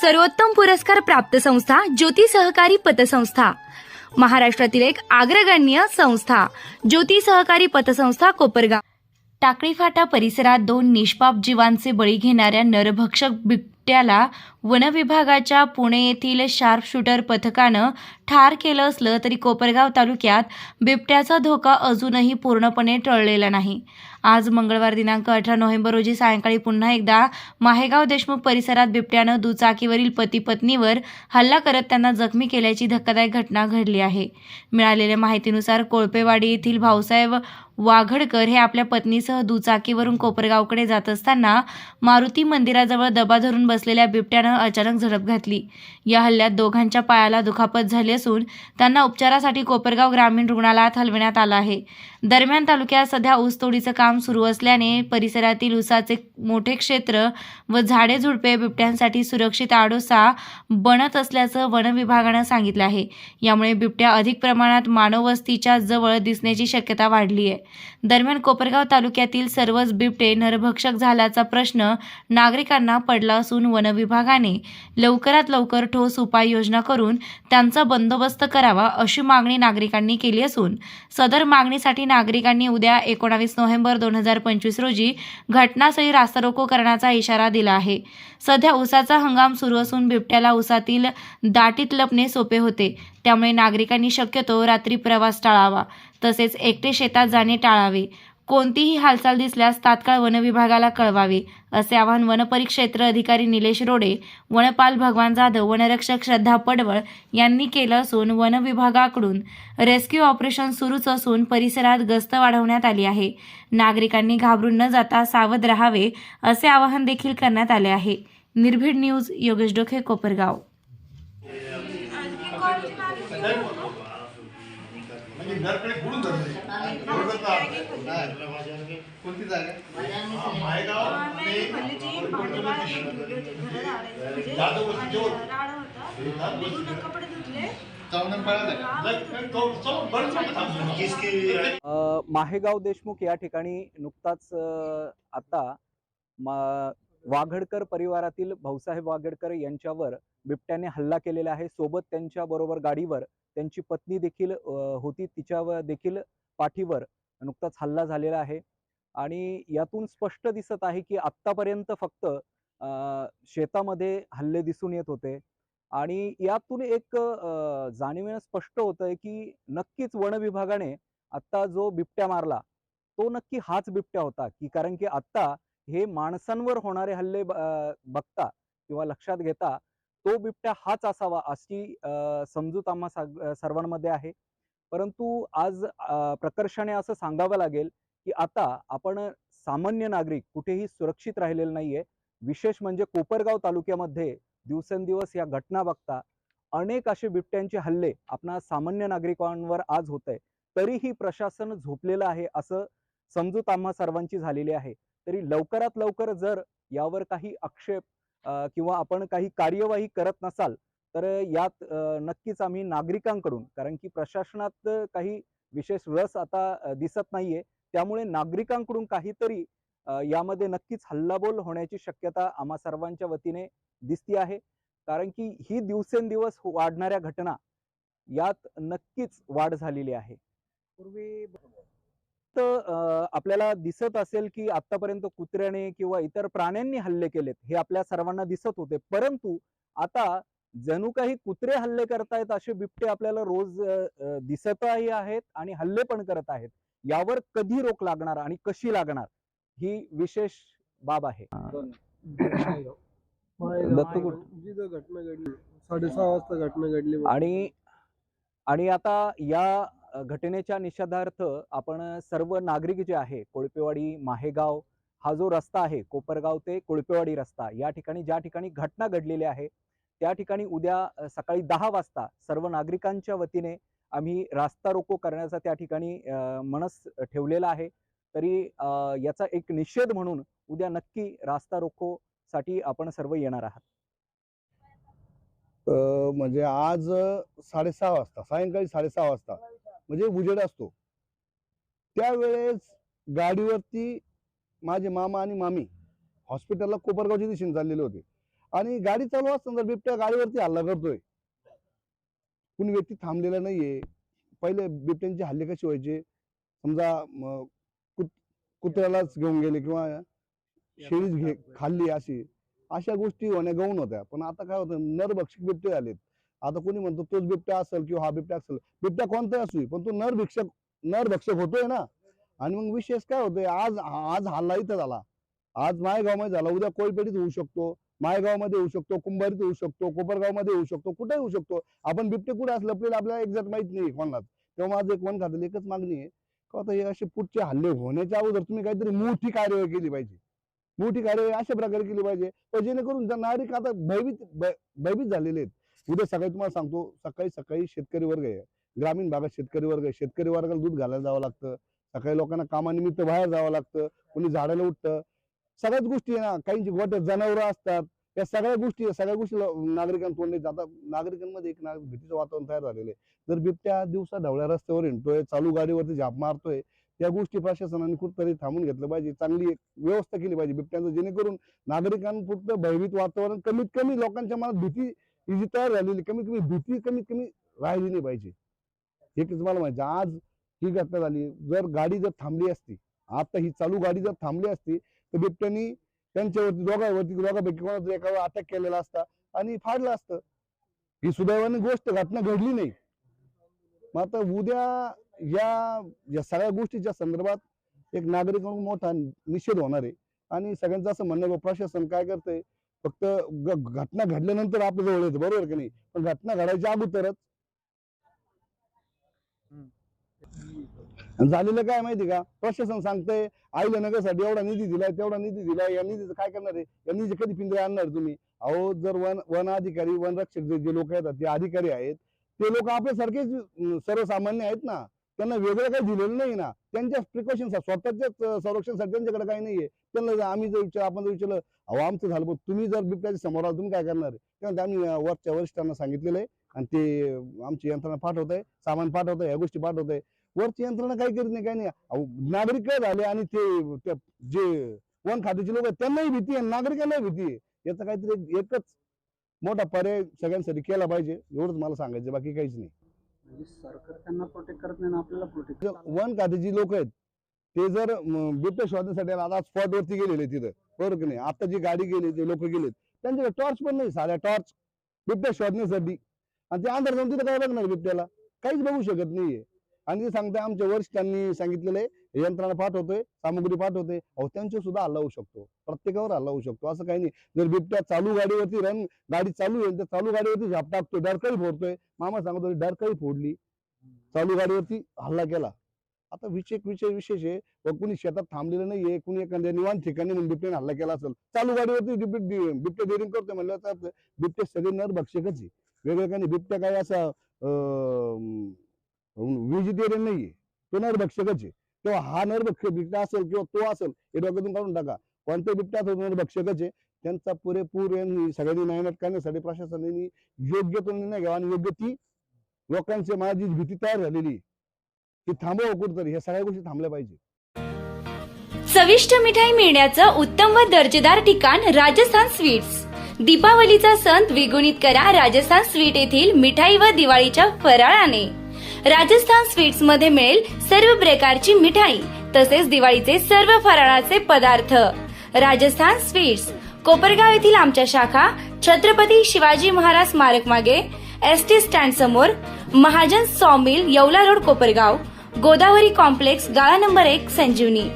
सर्वोत्तम पुरस्कार प्राप्त संस्था ज्योती सहकारी पतसंस्था. महाराष्ट्रातील एक अग्रगण्य संस्था ज्योती सहकारी पतसंस्था कोपरगाव. टाकळी फाटा परिसरात दोन निष्पाप जीवांचे बळी घेणाऱ्या नरभक्षक बिबट्याला वनविभागाच्या पुणे येथील शार्प शूटर पथकानं ठार केलं असलं तरी कोपरगाव तालुक्यात बिबट्याचा धोका अजूनही पूर्णपणे टळलेला नाही. आज मंगळवार दिनांक अठरा नोव्हेंबर रोजी सायंकाळी पुन्हा एकदा माहेगाव देशमुख परिसरात बिबट्यानं दुचाकीवरील पती पत्नीवर हल्ला करत त्यांना जखमी केल्याची धक्कादायक घटना घडली आहे. मिळालेल्या माहितीनुसार कोळपेवाडी येथील भाऊसाहेब वाघडकर हे आपल्या पत्नीसह दुचाकीवरून कोपरगावकडे जात असताना मारुती मंदिराजवळ दबा धरून बसलेल्या बिबट्यानं अचानक झडप घातली. या हल्ल्यात दोघांच्या पायाला दुखापत झाली असून त्यांना उपचारासाठी कोपरगाव ग्रामीण रुग्णालयात हलविण्यात आलं आहे. दरम्यान तालुक्यात सध्या ऊसतोडीचं काम सुरू असल्याने परिसरातील ऊसाचे मोठे क्षेत्र व झाडे झुडपे बिबट्यांसाठी सुरक्षित आडोसा बनत असल्याचं वन विभागानं सांगितलं आहे. यामुळे बिबट्या अधिक प्रमाणात मानववस्तीच्या जवळ दिसण्याची शक्यता वाढली आहे. दरम्यान कोपरगाव तालुक्यातील सर्वच बिबटे नरभक्षक झाल्याचा प्रश्न नागरिकांना पडला असून वनविभागाने लवकरात लवकर ठोस उपाययोजना करून त्यांचा बंदोबस्त करावा अशी मागणी नागरिकांनी केली असून सदर मागणीसाठी नागरिकांनी उद्या एकोणावीस नोव्हेंबर दोन हजार पंचवीस रोजी घटनास्थळी रास्ता रोको करण्याचा इशारा दिला आहे. सध्या उसाचा हंगाम सुरू असून बिबट्याला उसातील दाटीत लपणे सोपे होते. त्यामुळे नागरिकांनी शक्यतो रात्री प्रवास टाळावा. तसेच एकटे शेतात जाणे टाळावे. कोणतीही हालचाल दिसल्यास तात्काळ वनविभागाला कळवावे असे आवाहन वनपरिक्षेत्र अधिकारी निलेश रोडे वनपाल भगवान जाधव वनरक्षक श्रद्धा पडवळ यांनी केलं असून वनविभागाकडून रेस्क्यू ऑपरेशन सुरूच असून परिसरात गस्त वाढवण्यात आली आहे. नागरिकांनी घाबरून न जाता सावध राहावे असे आवाहन देखील करण्यात आले आहे. निर्भीड न्यूज योगेश डोखे कोपरगाव. म्हणजे नरकडे बुडून धरले? कोणती जागा मायगाव जाधव माहेगाव देशमुख या ठिकाणी नुकताच आता मा- वाघडकर परिवारातील भाऊसाहेब वाघडकर यांच्यावर बिबट्याने हल्ला केलेला आहे. सोबत त्यांच्या बरोबर गाडीवर त्यांची पत्नी देखील होती. तिच्यावर देखील पाठीवर नुकताच हल्ला झालेला आहे. आणि यातून स्पष्ट दिसत आहे की आत्तापर्यंत फक्त शेतामध्ये हल्ले दिसून येत होते. आणि यातून एक जाणीवेनं स्पष्ट होतंय की नक्कीच वन विभागाने आत्ता जो बिबट्या मारला तो नक्की हाच बिबट्या होता. की कारण की आत्ता हे माणसांवर होणारे हल्ले बघता किंवा लक्षात घेता तो बिबट्या हाच असावा अशी अं, समजूत आम्हा सर्वांमध्ये आहे. परंतु आज प्रकर्षाने असं सांगावं लागेल की आता आपण सामान्य नागरिक कुठेही सुरक्षित राहिलेलं नाहीये. विशेष म्हणजे कोपरगाव तालुक्यामध्ये दिवसेंदिवस या घटना बघता अनेक असे बिबट्यांचे हल्ले आपणा सामान्य नागरिकांवर आज होत आहे तरीही प्रशासन झोपलेलं आहे असं समजूत आम्हा सर्वांची झालेली आहे. तरी लवकरात लवकर जर यावर काही आक्षेप किंवा आपण काही कार्यवाही करत नसाल तर यात नक्कीच आम्ही नागरिकांकडून कारण की प्रशासनात काही विशेष रस आता दिसत नाहीये. त्यामुळे नागरिकांकडून काहीतरी यामध्ये नक्कीच हल्लाबोल होण्याची शक्यता आम्हा सर्वांच्या वतीने दिसती आहे. कारण की ही दिवसेंदिवस वाढणाऱ्या घटना यात नक्कीच वाढ झालेली आहे. पूर्वी आपल्याला दिसत असेल की आतापर्यंत कुत्र्याने किंवा इतर प्राण्यांनी हल्ले केलेत हे आपल्या सर्वांना दिसत होते. परंतु आता जणू काही कुत्रे हल्ले करतायत असे बिबटे आपल्याला रोज दिसतही आहेत आणि हल्ले पण करत आहेत. यावर कधी रोख लागणार आणि कशी लागणार ही विशेष बाब आहे. घटना घडली साडेसहा वाजता घटना घडली. आणि आणि आता या घटनेच्या निषेधार्थ आपण सर्व नागरिक जे आहे कोळपेवाडी माहेगाव हा जो रस्ता आहे कोपरगाव ते कोळपेवाडी रस्ता या ठिकाणी ज्या ठिकाणी घटना घडलेली आहे त्या ठिकाणी उद्या सकाळी दहा वाजता सर्व नागरिकांच्या वतीने आम्ही रास्ता रोको करण्याचा त्या ठिकाणी मनस ठेवलेला आहे. तरी याचा एक निषेध म्हणून उद्या नक्की रास्ता रोको साठी आपण सर्व येणार आहात. अं, म्हणजे आज साडेसहा वाजता सायंकाळी साडेसहा वाजता. म्हणजे उजेड असतो. त्यावेळेस गाडीवरती माझे मामा आणि मामी हॉस्पिटलला कोपरगावच्या दिशेने चाललेले होते. आणि गाडी चालू असताना बिबट्या गाडीवरती हल्ला करतोय. कुणी व्यक्ती थांबलेला नाहीये. पहिले बिबट्यांचे हल्ले कसे व्हायचे? समजा कुत- कुत्र्यालाच घेऊन गेले किंवा शेळीच घे खाल्ली अशी. अशा गोष्टी होण्या गौण होत्या. पण आता काय होतं? नरभक्षक बिबटे आलेत. आता कोणी म्हणतो तोच बिबट्या असेल किंवा हा बिबट्या असेल. बिबट्या कोणताही असू पण तो नरभिक्षक नरभक्षक होतोय ना. आणि मग विशेष काय होतोय आज आज हल्ला इथं झाला. आज मायगावमध्ये झाला. उद्या कोळपेटीत होऊ शकतो. मायगावमध्ये होऊ शकतो कुंभारीत होऊ शकतो कोपरगावमध्ये होऊ शकतो कुठेही होऊ शकतो. आपण बिबटे कुठे असलं आपल्याला आपल्याला एक्झॅक्ट माहीत नाही कोणालाच. तेव्हा माझं एक मन खातील एकच मागणी आहे का आता हे असे पुढचे हल्ले होण्याच्या अगोदर तुम्ही काहीतरी मोठी कार्यवाही केली पाहिजे. मोठी कार्यवाही अशा प्रकारे केली पाहिजे जेणेकरून नागरिक आता भयभीत भयभीत झालेले आहेत उद्या सकाळी तुम्हाला सांगतो सकाळी सकाळी शेतकरी वर्ग आहे. ग्रामीण भागात शेतकरी वर्ग आहे. शेतकरी वर्गाला दूध घालायला जावं लागतं. सकाळी लोकांना कामानिमित्त बाहेर जावं लागतं. कोणी झाडाला उठतं. सगळ्याच गोष्टी आहे ना. काहींची गोट जनावरं असतात. या सगळ्या गोष्टी सगळ्या गोष्टी नागरिकांना तोंडले जातात. नागरिकांमध्ये एक नागरिक भीतीचं वातावरण तयार झालेलं आहे. जर बिबट्या दिवसा ढवळ्या रस्त्यावर हिंडतोय चालू गाडीवरती झाप मारतोय त्या गोष्टी प्रशासनाने कुठतरी थांबून घेतलं पाहिजे. चांगली एक व्यवस्था केली पाहिजे. बिबट्यांचं जेणेकरून नागरिकांपुरतं भयभीत वातावरण कमीत कमी लोकांच्या मनात भीती ही जी तयार झालेली कमीत कमी भीती कमीत कमी राहिली नाही पाहिजे. एकच मला माहिती आज ही घटना झाली जर गाडी जर थांबली असती आता ही चालू गाडी जर थांबली असती तर बिबट्यांनी त्यांच्यावरती दोघांवरती दोघांपैकी कोणाचा एकावर अटॅक केलेला असता आणि फाडलं असतं. ही सुदैवाने गोष्ट घटना घडली नाही. मग आता उद्या या या सगळ्या गोष्टीच्या संदर्भात एक नागरिक मोठा निषेध होणार आहे. आणि सगळ्यांचं असं म्हणणं बा, प्रशासन काय करतंय? फक्त घटना घडल्यानंतर आपल्या जवळ येतं बरोबर की नाही? पण घटना घडायच्या अगोदरच. झालेलं काय माहिती का? प्रशासन सांगतंय आईला नगरसाठी एवढा निधी दिलाय तेवढा निधी दिलाय या निधीचं काय करणार आहे? या निधी कधी पिंजरे आणणार तुम्ही? अहो जर वन वन अधिकारी वन रक्षक जे लोक येतात ते अधिकारी आहेत ते लोक आपल्यासारखेच सर्वसामान्य आहेत ना? त्यांना वेगळं काही दिलेलं नाही ना? त्यांच्या प्रिकॉशन स्वतःच्याच अं, संरक्षणासाठी त्यांच्याकडे काही नाहीये. त्यांना जर आम्ही जर विचार आपण जर विचारलं अहो आमचं झालं पण तुम्ही जर बिबट्याच्या समोर आला तुम्ही काय करणार? त्यानंतर आम्ही वरच्या वरिष्ठांना सांगितलेलं आहे. आणि ते आमची यंत्रणा पाठवत आहे सामान पाठवत आहे ह्या गोष्टी पाठवत आहे. वरची यंत्रणा काही करीत नाही काही नाही. अहो, नागरिक काय झाले आणि ते जे वन खात्याचे लोक आहेत त्यांनाही भीती आहे नागरिकांनाही भीती आहे. याचा काहीतरी एकच मोठा पर्याय सगळ्यांसाठी केला पाहिजे. एवढंच मला सांगायचं बाकी काहीच नाही. म्हणजे सरकार त्यांना प्रोटेक्ट करत नाही ना आपल्याला प्रोटेक्ट वन खात्याची लोक आहेत ते जर म, बिबट्या शोधण्यासाठी आता स्पॉट वरती गेलेले तिथं बरोबर की नाही? आता जी गाडी गेली जे लोक गेलेत त्यांच्याकडे टॉर्च पण नाही साध्या टॉर्च बिबट्या शोधण्यासाठी. आणि ते अंधार जाऊन तिथं काय बघणार बिबट्याला? काहीच बघू शकत नाहीये. आणि ते सांगते आमच्या वरिष्ठांनी सांगितलेलं आहे यंत्रणा पाठवतोय सामग्री पाठवतोय अहो त्यांच्या सुद्धा हल्ला होऊ शकतो. प्रत्येकावर हल्ला होऊ शकतो. असं काही नाही. जर बिबट्या चालू गाडीवरती रन गाडी चालू आहे तर चालू गाडीवरती झाप टाकतो डरकाळी फोडतोय. मामा सांगतो डरकाळी फोडली. चालू गाडीवरती हल्ला केला. आता विषय विषय विशेष आहे व कुणी शेतात थांबलेलं नाहीये कुणी एखाद्या निवांत ठिकाणी म्हणून बिबट्याने हल्ला केला असेल चालू गाडीवरती बिबटे बिबटे डेअरिंग करतोय म्हणलं तर बिबटे सगळे नर भक्षकच आहे. वेगळं काही बिबट्या काही असा व्हेजिटेरियन नाहीये. तो नर भक्षकच आहे. किंवा हा नरभक्ष बिबट्या असेल किंवा तो असेल हे डोक्यातून काढून टाका. कोणत्या बिबट्या असेल नरभक्षकच आहे. त्यांचा पुरेपूर यांनी सगळ्यांनी मेहनत करण्यासाठी प्रशासनाने योग्य तो निर्णय घ्यावा आणि योग्य ती लोकांची माझी भीती तयार झालेली ती थांबव कुठतरी ह्या सगळ्या गोष्टी थांबल्या पाहिजे. चविष्ट मिठाई मिळण्याचं उत्तम व दर्जेदार ठिकाण राजस्थान स्वीट्स. दीपावलीचा सण द्विगुणित करा राजस्थान स्वीट येथील मिठाई व दिवाळीच्या फराळाने. राजस्थान स्वीट्समध्ये मिळेल सर्व प्रकारची मिठाई तसेच दिवाळीचे सर्व फराळाचे पदार्थ. राजस्थान स्वीट्स कोपरगाव येथील आमच्या शाखा छत्रपती शिवाजी महाराज स्मारक मागे एस टी स्टँड समोर Mahajan sawmill Yeola road Kopargaon Godavari complex गाळा नंबर एक संजीवनी.